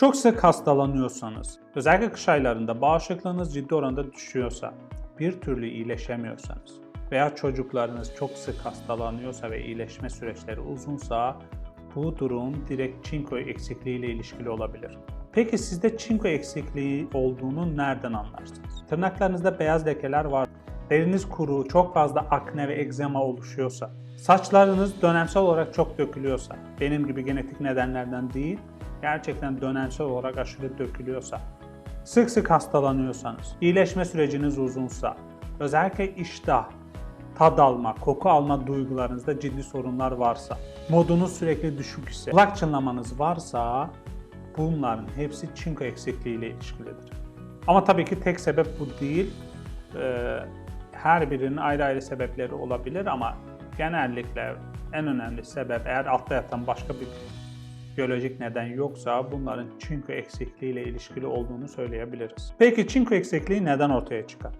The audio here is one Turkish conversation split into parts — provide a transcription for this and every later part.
Çok sık hastalanıyorsanız, özellikle kış aylarında bağışıklığınız ciddi oranda düşüyorsa, bir türlü iyileşemiyorsanız veya çocuklarınız çok sık hastalanıyorsa ve iyileşme süreçleri uzunsa bu durum direkt çinko eksikliği ile ilişkili olabilir. Peki sizde çinko eksikliği olduğunu nereden anlarsınız? Tırnaklarınızda beyaz lekeler var, deriniz kuru, çok fazla akne ve egzema oluşuyorsa, saçlarınız dönemsel olarak çok dökülüyorsa, benim gibi genetik nedenlerden değil, gerçekten dönemsel olarak aşırı dökülüyorsa, sık sık hastalanıyorsanız, iyileşme süreciniz uzunsa, özellikle iştah, tad alma, koku alma duygularınızda ciddi sorunlar varsa, modunuz sürekli düşük ise, kulak çınlamanız varsa bunların hepsi çinko eksikliği ile ilişkilidir. Ama tabii ki tek sebep bu değil. Ee, her birinin ayrı ayrı sebepleri olabilir ama genellikle en önemli sebep eğer altta yatan başka bir biyolojik neden yoksa bunların çinko eksikliği ile ilişkili olduğunu söyleyebiliriz. Peki çinko eksikliği neden ortaya çıkar?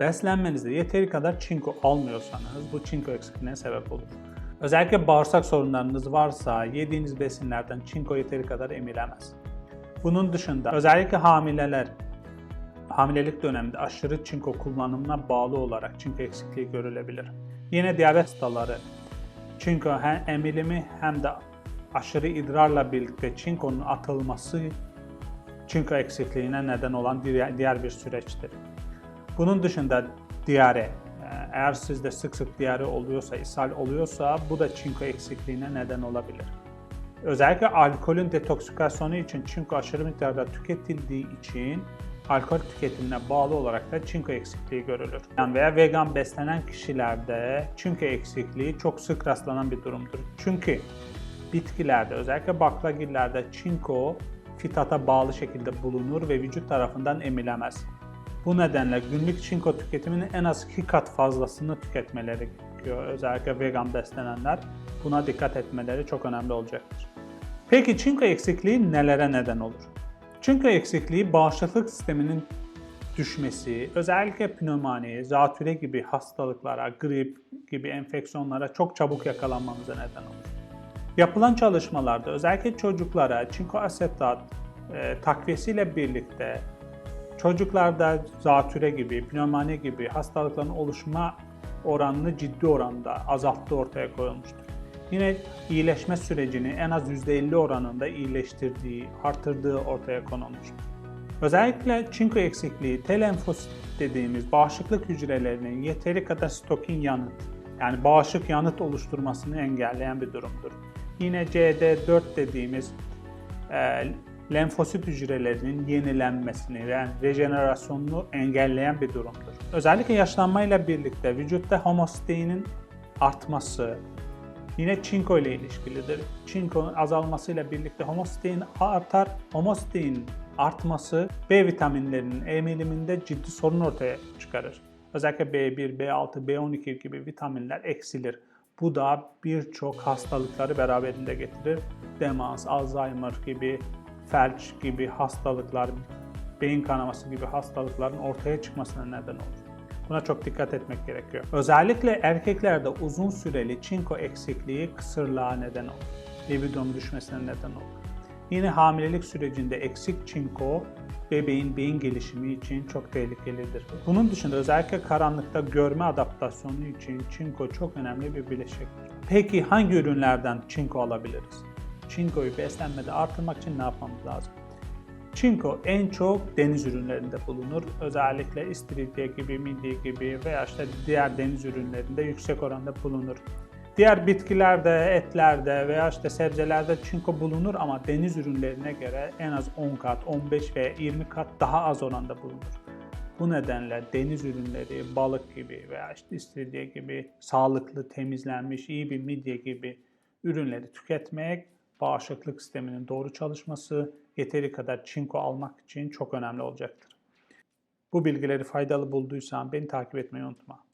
Beslenmenizde yeteri kadar çinko almıyorsanız bu çinko eksikliğine sebep olur. Özellikle bağırsak sorunlarınız varsa yediğiniz besinlerden çinko yeteri kadar emilemez. Bunun dışında özellikle hamileler hamilelik döneminde aşırı çinko kullanımına bağlı olarak çinko eksikliği görülebilir. Yine diyabet hastaları çinko hem emilimi hem de aşırı idrarla birlikte çinkonun atılması çinko eksikliğine neden olan diğer bir süreçtir. Bunun dışında diyare, e, eğer sizde sık sık diyare oluyorsa, ishal oluyorsa bu da çinko eksikliğine neden olabilir. Özellikle alkolün detoksikasyonu için çinko aşırı miktarda tüketildiği için alkol tüketimine bağlı olarak da çinko eksikliği görülür. Yani veya vegan beslenen kişilerde çinko eksikliği çok sık rastlanan bir durumdur. Çünkü bitkilerde özellikle baklagillerde çinko fitata bağlı şekilde bulunur ve vücut tarafından emilemez. Bu nedenle günlük çinko tüketiminin en az 2 kat fazlasını tüketmeleri gerekiyor. Özellikle vegan beslenenler buna dikkat etmeleri çok önemli olacaktır. Peki çinko eksikliği nelere neden olur? Çinko eksikliği bağışıklık sisteminin düşmesi, özellikle pnömoni, zatüre gibi hastalıklara, grip gibi enfeksiyonlara çok çabuk yakalanmamıza neden olur. Yapılan çalışmalarda özellikle çocuklara çinko asetat e, takviyesiyle birlikte çocuklarda zatüre gibi, pnömoni gibi hastalıkların oluşma oranını ciddi oranda azalttığı ortaya koyulmuştur. Yine iyileşme sürecini en az %50 oranında iyileştirdiği, artırdığı ortaya konulmuştur. Özellikle çinko eksikliği, T dediğimiz bağışıklık hücrelerinin yeteri kadar stokin yanıt, yani bağışık yanıt oluşturmasını engelleyen bir durumdur. Yine CD4 dediğimiz e, lenfosit hücrelerinin yenilenmesini ve yani rejenerasyonunu engelleyen bir durumdur. Özellikle yaşlanmayla birlikte vücutta homosteinin artması yine çinko ile ilişkilidir. Çinkonun azalmasıyla birlikte homostein artar. Homostein artması B vitaminlerinin emiliminde ciddi sorun ortaya çıkarır. Özellikle B1, B6, B12 gibi vitaminler eksilir. Bu da birçok hastalıkları beraberinde getirir. Demans, Alzheimer gibi, felç gibi hastalıklar, beyin kanaması gibi hastalıkların ortaya çıkmasına neden olur. Buna çok dikkat etmek gerekiyor. Özellikle erkeklerde uzun süreli çinko eksikliği kısırlığa neden olur. Libidonun düşmesine neden olur. Yine hamilelik sürecinde eksik çinko bebeğin beyin gelişimi için çok tehlikelidir. Bunun dışında özellikle karanlıkta görme adaptasyonu için çinko çok önemli bir bileşiktir. Peki hangi ürünlerden çinko alabiliriz? Çinkoyu beslenmede artırmak için ne yapmamız lazım? Çinko en çok deniz ürünlerinde bulunur. Özellikle istiridye gibi, midye gibi veya işte diğer deniz ürünlerinde yüksek oranda bulunur. Diğer bitkilerde, etlerde veya işte sebzelerde çinko bulunur ama deniz ürünlerine göre en az 10 kat, 15 ve 20 kat daha az oranda bulunur. Bu nedenle deniz ürünleri, balık gibi veya işte istiridye gibi sağlıklı, temizlenmiş, iyi bir midye gibi ürünleri tüketmek bağışıklık sisteminin doğru çalışması, yeteri kadar çinko almak için çok önemli olacaktır. Bu bilgileri faydalı bulduysan beni takip etmeyi unutma.